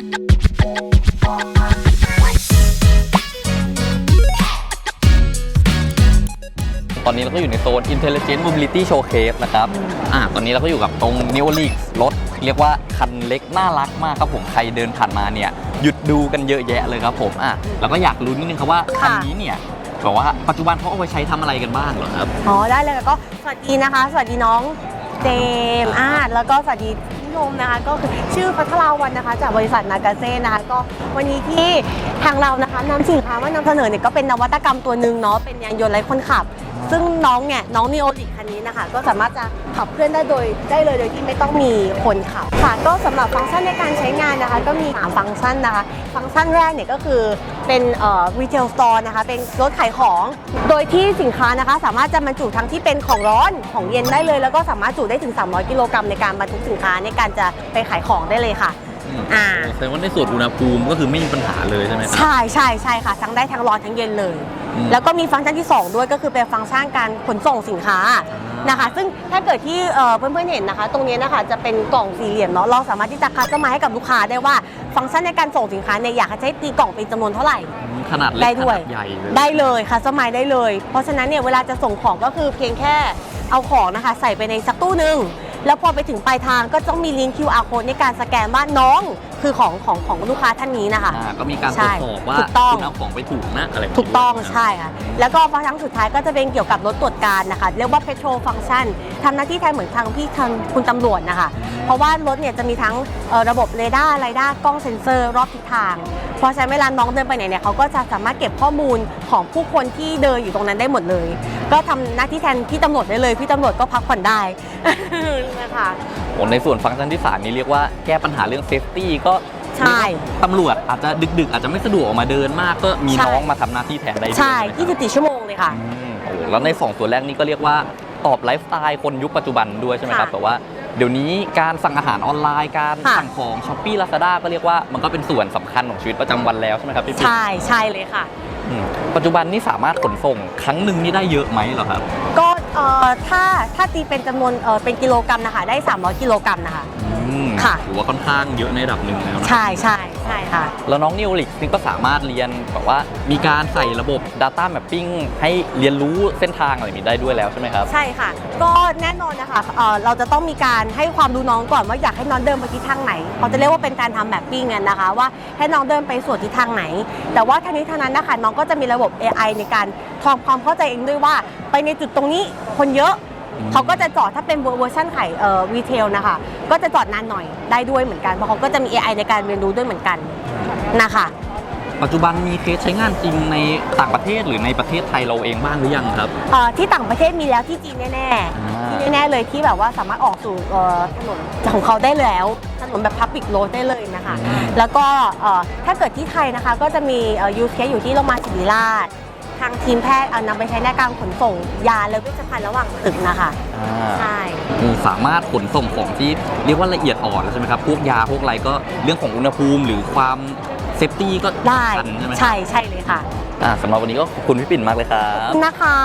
ตอนนี้เราก็อยู่ในโซน Intelligent Mobility Showcase นะครับ อ่า ตอนนี้เราก็อยู่กับตรง New l e a g รถ เรียกว่าคันเล็กน่ารักมากครับผม ใครเดินผ่านมาเนี่ย หยุดดูกันเยอะแยะเลยครับผม อะแล้วก็อยากรู้นิดนึงครับว่าคันค่ะนี้เนี่ยแบบว่าปัจจุบันเขาเอาไปใช้ทำอะไรกันบ้างเหรอครับ อ๋อ ได้เลยก็สวัสดีนะคะ สวัสดีน้องเจมส์อ่าแล้วก็สวัสดี พี่นมนะคะ ก็คือชื่อพัทราวันนะคะ จากบริษัทนากาเซ่นะคะก็วันนี้ที่ทางเรานะคะนำสินค้ามานำเสนอเนี่ยก็เป็นนวัตกรรมตัวหนึ่งเนาะเป็นยานยนต์ไร้คนขับ ซึ่งน้องเนี่ยน้องนีโอลิกคันนี้นะคะ ก็สามารถจะขับเคลื่อนได้โดยได้เลยโดยที่ไม่ต้องมีคนขับค่ะ ก็สำหรับฟังก์ชันในการใช้งานนะคะ ก็มี3ฟังก์ชันนะคะ ฟังก์ชันแรกเนี่ยก็คือเป็นเอ่อ retail store นะคะ เป็นรถขายของ โดยที่สินค้านะคะ สามารถจะบรรจุทั้งที่เป็นของร้อนของเย็นได้เลย แล้วก็สามารถจุได้ถึง 300 กิโลกรัมในการบรรทุกสินค้าในการจะไปขายของได้เลยค่ะอ่าแสดงว่าในส่วนอุณหภูมิก็คือไม่มีปัญหาเลยใช่ไหมครับใช่ใช่ใช่ค่ะทั้งได้ทั้งร้อนทั้งเย็นเลยอืม แล้วก็มีฟังก์ชันที่ 2 ด้วยก็คือเป็นฟังก์ชันการขนส่งสินค้านะคะ ซึ่งถ้าเกิดที่เอ่อเพื่อนๆเห็นนะคะ ตรงนี้นะคะจะเป็นกล่องสี่เหลี่ยมเนาะเราสามารถที่จะคัสตอมไมซ์ให้กับลูกค้าได้ว่าฟังก์ชันในการส่งสินค้าเนี่ยอยากให้ใช้ตีกล่องเป็นจำนวนเท่าไหร่อืมขนาดเล็กได้ขด้วยนาดใหญ่เลยได้เลยคัสตอมไมซ์ได้เลย เพราะฉะนั้นเนี่ยเวลาจะส่งของก็คือเพียงแค่เอาของนะคะใส่ไปในสักตู้หนึ่งแล้วพอไปถึงปลายทางก็ต้องมีลิงก์ QR code ในการสแกนว่าน้อง คือของของของลูกค้าท่านนี้นะคะ อ่าก็มีการตใช่รวจสอบว่าถูกต้อง คุณเอาของไปถูกนะอะไรแบบนี้ถูกต้องด้วยนะครับใช่ค่ะ แล้วก็ฟังก์ชันสุดท้ายก็จะเป็นเกี่ยวกับรถตรวจการนะคะ เรียกว่า petrol function ทำหน้าที่แทนเหมือนทางพี่ทางคุณตำรวจนะคะ เพราะว่ารถเนี่ยจะมีทั้งเอ่อระบบเรดาร์ไรด้ากล้องเซ็นเซอร์รอบทิศทาง เพราะฉะนั้นเวลาน้องเดินไปไหนเนี่ยเขาก็จะสามารถเก็บข้อมูลของผู้คนที่เดินอยู่ตรงนั้นได้หมดเลย ก็ทำหน้าที่แทนพี่ตำรวจได้เลย พี่ตำรวจก็พักผ่อนได้ นะคะโอ้ ในส่วนฟังก์ชันที่สามนี้เรียกว่าแก้ปัญหาเรื่องเซฟตี้ก็ใช่ตำรวจอาจจะดึกๆ อาจจะไม่สะดวกออกมาเดินมากก็มีใช่น้องมาทำหน้าที่แทนได้ด้วยใช่ไหมครับ24ชั่วโมงเลยค่ะอืมโอ้แล้วในสองตัวแรกนี้ก็เรียกว่าตอบไลฟ์สไตล์คนยุคปัจจุบันด้วยใช่ไหมครับค่ะแต่ว่า เดี๋ยวนี้การสั่งอาหารออนไลน์การค่ะ สั่งของช้อปปี้ลาซาด้าก็เรียกว่ามันก็เป็นส่วนสำคัญของชีวิตประจำวันแล้วใช่ไหมครับพี่ปิ๊กใช่ใช่เลยค่ะ อืมปัจจุบันนี้สามารถขนส่งครั้งหนึ่งนี่ได้เยอะไหมเหรอครับก็เอ่อถ้าถ้าตีเป็นจำนวนเอ่อเป็นกิโลกรัมนะคะได้ 300 กิโลกรัมนะคะ อื มค่ะ ถือว่าค่อนข้างเยอะในระดับหนึ่งแล้วนะ ใช่ใช่ใช่ค่ะ แล้วน้องนิวลิกนี่ก็สามารถเรียนแบบว่ามีการใส่ระบบ Data Mapping ให้เรียนรู้เส้นทางอะไรแบบนี้ได้ด้วยแล้วใช่ไหมครับ ใช่ค่ะ ก็แน่นอนนะคะเอ่อเราจะต้องมีการให้ความรู้น้องก่อนว่าอยากให้น้องเดินไปทิศทางไหนเขาจะเรียกว่าเป็นการทำแมปปิ้งกันนะคะ ว่าให้น้องเดินไปส่วนทิศทางไหน แต่ว่าทั้งนี้ทั้งนั้นนะคะน้องก็จะมีระบบ AI ในการทำความเข้าใจเองด้วยว่า ไปในจุดตรงนี้คนเยอะอืมเขาก็จะจอดถ้าเป็นเวอร์ชันขายเอ่อรีเทลนะคะ ก็จะจอดนานหน่อยได้ด้วยเหมือนกันเพราะเขาก็จะมี AI ในการเรียนรู้ด้วยเหมือนกันนะคะปัจจุบันมีเคสใช้งานจริงในต่างประเทศหรือในประเทศไทยเราเองบ้างหรือยังครับเอ่อที่ต่างประเทศมีแล้วที่จีนแน่อ่าๆที่แน่ๆเลยที่แบบว่าสามารถออกสู่เอ่อถนนของเขาได้แล้วถนนแบบ Public Road ได้เลยนะคะอืมแล้วก็เอ่อถ้าเกิดที่ไทยนะคะก็จะมียูสเคสอยู่ที่โรงพยาบาลศิริราช ทางทีมแพทย์เอานำไปใช้ในการขนส่งยาและเวชภัณฑ์ระหว่างตึกนะคะอ่าใช่อืม สามารถขนส่งของที่เรียกว่าละเอียดอ่อนแล้วใช่ไหมครับ พวกยาพวกอะไรก็เรื่องของอุณหภูมิหรือความเซฟตี้ก็ได้สำคัญใช่ไหมครับใช่ใช่เลยค่ะ อ่าสำหรับวันนี้ก็ขอบคุณพี่ปิ่นมากเลยครับนะคะ